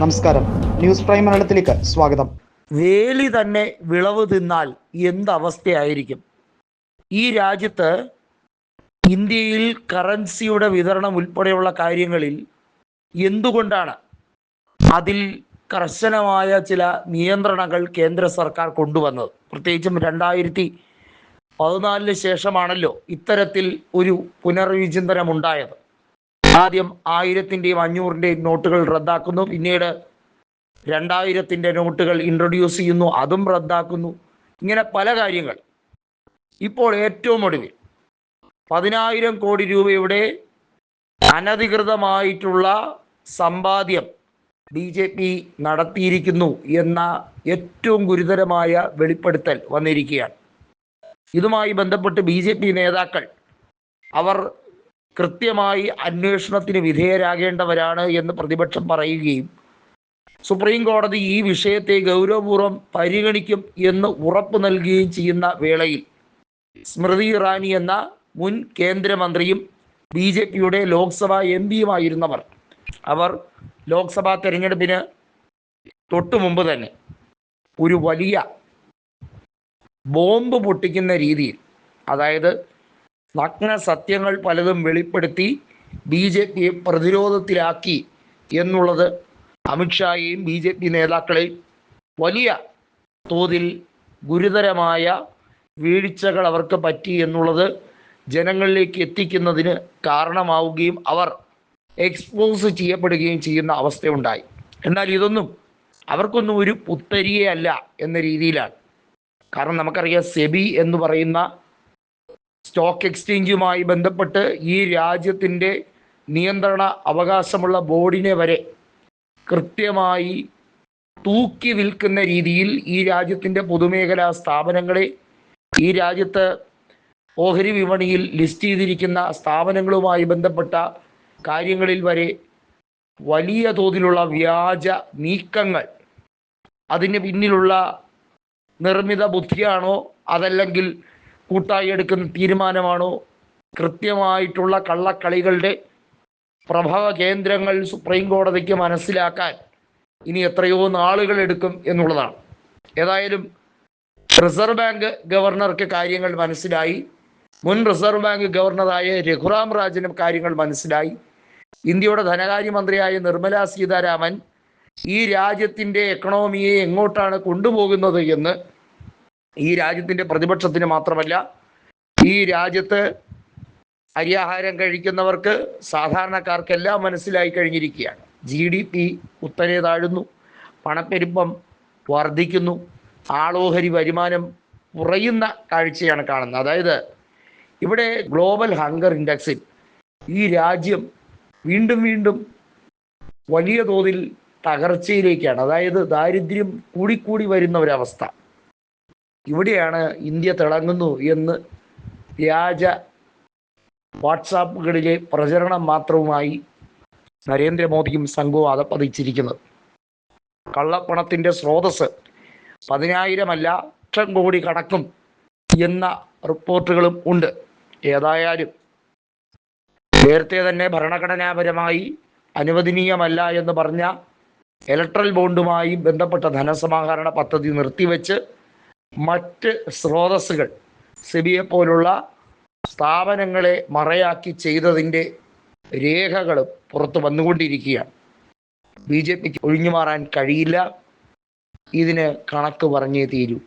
നമസ്കാരം. News prime മലയാളത്തിലേക്ക് സ്വാഗതം. വേലി തന്നെ വിളവ് തിന്നാൽ എന്തവസ്ഥയായിരിക്കും? ഈ രാജ്യത്ത് ഇന്ത്യയിൽ കറൻസിയുടെ വിതരണം ഉൾപ്പെടെയുള്ള കാര്യങ്ങളിൽ എന്തുകൊണ്ടാണ് അതിൽ കർശനമായ ചില നിയന്ത്രണങ്ങൾ കേന്ദ്ര സർക്കാർ കൊണ്ടുവന്നത്? പ്രത്യേകിച്ചും രണ്ടായിരത്തി പതിനാലിന് ശേഷമാണല്ലോ ഇത്തരത്തിൽ ഒരു പുനർവിചിന്തനം ഉണ്ടായത് ആദ്യം ആയിരത്തിന്റെയും അഞ്ഞൂറിന്റെയും നോട്ടുകൾ റദ്ദാക്കുന്നു. പിന്നീട് രണ്ടായിരത്തിന്റെ നോട്ടുകൾ ഇൻട്രൊഡ്യൂസ് ചെയ്യുന്നു. അതും റദ്ദാക്കുന്നു. ഇങ്ങനെ പല കാര്യങ്ങൾ. ഇപ്പോൾ ഏറ്റവും ഒടുവിൽ പതിനായിരം കോടി രൂപയുടെ അനധികൃതമായിട്ടുള്ള സമ്പാദ്യം ബി ജെ പി നടത്തിയിരിക്കുന്നു എന്ന ഏറ്റവും ഗുരുതരമായ വെളിപ്പെടുത്തൽ വന്നിരിക്കുകയാണ്. ഇതുമായി ബന്ധപ്പെട്ട് ബി നേതാക്കൾ അവർ കൃത്യമായി അന്വേഷണത്തിന് വിധേയരാകേണ്ടവരാണ് എന്ന് പ്രതിപക്ഷം പറയുകയും സുപ്രീം കോടതി ഈ വിഷയത്തെ ഗൗരവപൂർവം പരിഗണിക്കും എന്ന് ഉറപ്പ് നൽകുകയും ചെയ്യുന്ന വേളയിൽ സ്മൃതി ഇറാനി എന്ന മുൻ കേന്ദ്രമന്ത്രിയും ബി ജെ പിയുടെ ലോക്സഭാ എം പിയുമായിരുന്നവർ. അവർ ലോക്സഭാ തെരഞ്ഞെടുപ്പിന് തൊട്ടു മുമ്പ് തന്നെ ഒരു വലിയ ബോംബ് പൊട്ടിക്കുന്ന രീതിയിൽ അതായത് നഗ്ന സത്യങ്ങൾ പലതും വെളിപ്പെടുത്തി ബി ജെ പിയെ പ്രതിരോധത്തിലാക്കി എന്നുള്ളത് അമിത്ഷായെയും ബി ജെ പി നേതാക്കളെയും വലിയ തോതിൽ ഗുരുതരമായ വീഴ്ചകൾ അവർക്ക് പറ്റി എന്നുള്ളത് ജനങ്ങളിലേക്ക് എത്തിക്കുന്നതിന് കാരണമാവുകയും അവർ എക്സ്പോസ് ചെയ്യപ്പെടുകയും ചെയ്യുന്ന അവസ്ഥയുണ്ടായി. എന്നാൽ ഇതൊന്നും അവർക്കൊന്നും ഒരു പുത്തരിയേ അല്ല എന്ന രീതിയിലാണ്. കാരണം നമുക്കറിയാം സെബി എന്ന് പറയുന്ന സ്റ്റോക്ക് എക്സ്ചേഞ്ചുമായി ബന്ധപ്പെട്ട് ഈ രാജ്യത്തിന്റെ നിയന്ത്രണ അവകാശമുള്ള ബോർഡിനെ വരെ കൃത്യമായി തൂക്കി വിൽക്കുന്ന രീതിയിൽ ഈ രാജ്യത്തിന്റെ പൊതുമേഖലാ സ്ഥാപനങ്ങളെ ഈ രാജ്യത്ത് ഓഹരി വിപണിയിൽ ലിസ്റ്റ് ചെയ്തിരിക്കുന്ന സ്ഥാപനങ്ങളുമായി ബന്ധപ്പെട്ട കാര്യങ്ങളിൽ വരെ വലിയ തോതിലുള്ള വ്യാജ നീക്കങ്ങൾ അതിന് പിന്നിലുള്ള നിർമ്മിത ബുദ്ധിയാണോ അതല്ലെങ്കിൽ കൂട്ടായി എടുക്കുന്ന തീരുമാനമാണോ? കൃത്യമായിട്ടുള്ള കള്ളക്കളികളുടെ പ്രഭവ കേന്ദ്രങ്ങൾ സുപ്രീം കോടതിക്ക് മനസ്സിലാക്കാൻ ഇനി എത്രയോ നാളുകൾ എടുക്കും എന്നുള്ളതാണ്. ഏതായാലും റിസർവ് ബാങ്ക് ഗവർണർക്ക് കാര്യങ്ങൾ മനസ്സിലായി. മുൻ റിസർവ് ബാങ്ക് ഗവർണറായ രഘുറാം രാജനും കാര്യങ്ങൾ മനസ്സിലായി. ഇന്ത്യയുടെ ധനകാര്യമന്ത്രിയായ നിർമ്മല സീതാരാമൻ ഈ രാജ്യത്തിന്റെ എക്കണോമിയെ എങ്ങോട്ടാണ് കൊണ്ടുപോകുന്നത് എന്ന് ഈ രാജ്യത്തിന്റെ പ്രതിപക്ഷത്തിന് മാത്രമല്ല ഈ രാജ്യത്ത് അരിയാഹാരം കഴിക്കുന്നവർക്ക് സാധാരണക്കാർക്കെല്ലാം മനസ്സിലായി കഴിഞ്ഞിരിക്കുകയാണ്. ജി ഡി പി കുത്തനെ താഴുന്നു പണപ്പെരുപ്പം വർദ്ധിക്കുന്നു ആളോഹരി വരുമാനം കുറയുന്ന കാഴ്ചയാണ് കാണുന്നത്. അതായത് ഇവിടെ ഗ്ലോബൽ ഹങ്കർ ഇൻഡെക്സിൽ ഈ രാജ്യം വീണ്ടും വീണ്ടും വലിയ തോതിൽ തകർച്ചയിലേക്കാണ്. അതായത് ദാരിദ്ര്യം കൂടിക്കൂടി വരുന്ന ഒരവസ്ഥ. ഇവിടെയാണ് ഇന്ത്യ തിളങ്ങുന്നു എന്ന് വ്യാജ വാട്സാപ്പുകളിലെ പ്രചരണം മാത്രവുമായി നരേന്ദ്രമോദിയും സംഘവും അതപ്പതിച്ചിരിക്കുന്നത് കള്ളപ്പണത്തിന്റെ സ്രോതസ് പതിനായിരമല്ല ലക്ഷം കോടി കടക്കും എന്ന റിപ്പോർട്ടുകളും ഉണ്ട്. ഏതായാലും നേരത്തെ തന്നെ ഭരണഘടനാപരമായി അനുവദനീയമല്ല എന്ന് പറഞ്ഞ ഇലക്ട്രൽ ബോണ്ടുമായി ബന്ധപ്പെട്ട ധനസമാഹരണ പദ്ധതി നിർത്തിവെച്ച് മറ്റ് സ്രോതസ്സുകൾ. സെബിയെ പോലുള്ള സ്ഥാപനങ്ങളെ മറയാക്കി ചെയ്തതിന്റെ രേഖകൾ പുറത്തു വന്നുകൊണ്ടിരിക്കുകയാണ്. ബി ജെ പിക്ക് ഒഴിഞ്ഞു മാറാൻ കഴിയില്ല. ഇതിന് കണക്ക് പറഞ്ഞേ തീരൂ.